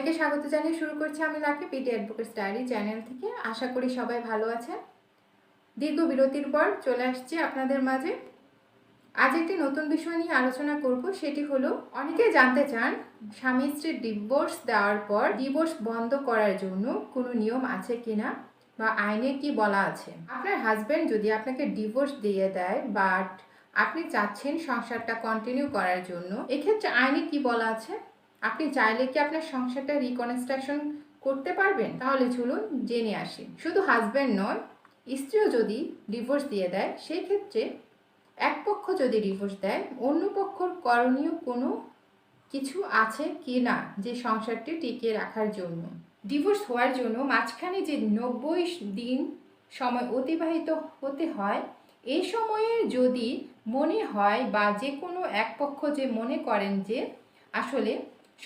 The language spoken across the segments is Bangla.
সবাইকে স্বাগত জানিয়ে শুরু করছি আমি Lucky PT advocate study channel থেকে। আশা করি সবাই ভালো আছেন। দীর্ঘ বিরতির পর চলে আসছি আপনাদের মাঝে। আজ একটি নতুন বিষয় নিয়ে আলোচনা করব, সেটি হলো, অনেকে জানতে চান, স্বামী স্ত্রীর ডিভোর্স দেওয়ার পর ডিভোর্স বন্ধ করার জন্য কোনো নিয়ম আছে কিনা বা আইনে কি বলা আছে? আপনার হাজবেন্ড যদি আপনাকে ডিভোর্স দিয়ে দেয়, বাট আপনি চাচ্ছেন সংসারটা কন্টিনিউ করার জন্য, এক্ষেত্রে আইনে কি বলা আছে? আপনি চাইলে কি আপনার সংসারটা রিকনস্ট্রাকশন করতে পারবেন? তাহলে চলুন জেনে আসি। শুধু হাজব্যান্ড নয় স্ত্রীও যদি ডিভোর্স দিয়ে দেয়, সেই ক্ষেত্রে এক পক্ষ যদি ডিভোর্স দেয়, অন্য পক্ষর করণীয় কোনো কিছু আছে কি না যে সংসারটি টিকিয়ে রাখার জন্য? ডিভোর্স হওয়ার জন্য মাঝখানে যে নব্বই দিন সময় অতিবাহিত হতে হয় এই সময়ে যদি মনে হয় বা যে কোনো এক পক্ষ যে মনে করেন যে আসলে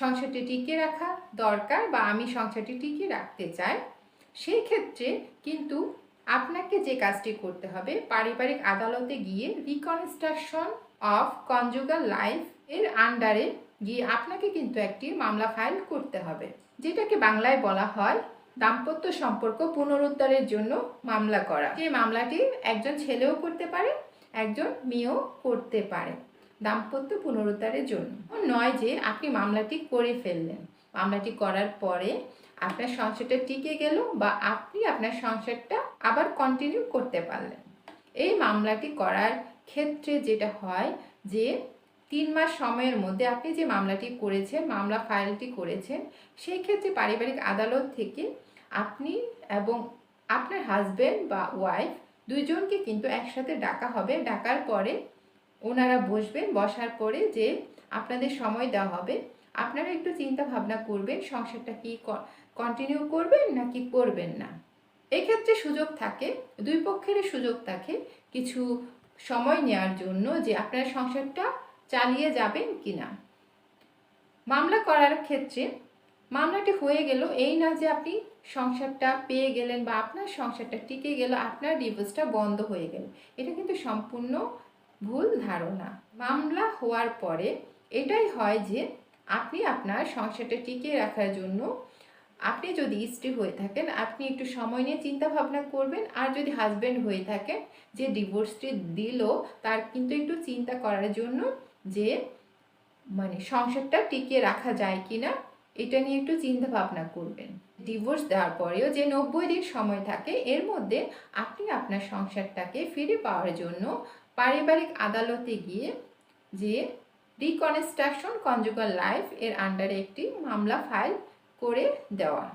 সংসারটি টিকিয়ে রাখা দরকার বা আমি সংসারটি টিকিয়ে রাখতে চাই, সেই ক্ষেত্রে কিন্তু আপনাকে যে কাজটি করতে হবে, পারিবারিক আদালতে গিয়ে রিকনস্ট্রাকশন অফ কনজুগাল লাইফ এর আন্ডারে গিয়ে আপনাকে কিন্তু একটি মামলা ফাইল করতে হবে, যেটাকে বাংলায় বলা হয় দাম্পত্য সম্পর্ক পুনরুদ্ধারের জন্য মামলা করা। যে মামলাটি একজন ছেলেও করতে পারে, একজন মেয়েও করতে পারে। দাম্পত্য পুনরুদ্ধারের জন্য। নয় যে, আপনি মামলাটি করে ফেললেন। মামলাটি করার পরে আপনার সংসারটা টিকে গেল বা আপনি আপনার সংসারটা আবার কন্টিনিউ করতে পারলেন। এই মামলাটি করার ক্ষেত্রে যেটা হয় যে, তিন মাস সময়ের মধ্যে আপনি যে মামলাটি করেছেন, মামলা ফাইলটি করেছেন, সেই ক্ষেত্রে পারিবারিক আদালত থেকে আপনি এবং আপনার হাজবেন্ড বা ওয়াইফ দুইজনকে কিন্তু একসাথে ডাকা হবে। ডাকার পরে ওনারা বসবেন, বসার পরে যে আপনাদের সময় দেওয়া হবে, আপনারা একটু চিন্তা ভাবনা করবেন, সংসারটা কি কন্টিনিউ করবেন নাকি করবেন না। এক্ষেত্রে সুযোগ থাকে, দুই পক্ষেরই সুযোগ থাকে কিছু সময় নেওয়ার জন্য যে আপনারা সংসারটা চালিয়ে যাবেন কি না মামলা করার ক্ষেত্রে মামলাটি হয়ে গেল এই না যে আপনি সংসারটা পেয়ে গেলেন বা আপনার সংসারটা টিকে গেল, আপনার ডিভোর্সটা বন্ধ হয়ে গেল। এটা কিন্তু সম্পূর্ণ ভুল ধারণা মামলা হওয়ার পরে এটাই হয় যে আপনি আপনার সংসারটা টিকিয়ে রাখার জন্য আপনি যদি স্ত্রী হয়ে থাকেন, আপনি একটু সময় নিয়ে চিন্তা ভাবনা করবেন। আর যদি হাজব্যান্ড হয়ে থাকেন, যে ডিভোর্সটি দিল, তার কিন্তু একটু চিন্তা করার জন্য যে মানে সংসারটা টিকিয়ে রাখা যায় কি না এটা নিয়ে একটু চিন্তা ভাবনা করবেন। ডিভোর্স দেওয়ার পরেও যে নব্বই দিন সময় থাকে, এর মধ্যে আপনি আপনার সংসারটাকে ফিরে পাওয়ার জন্য পারিবারিক আদালতে গিয়ে যে রিকনস্ট্রাকশন কনজুগাল লাইফ এর আন্ডারে একটি মামলা ফাইল করে দেওয়া।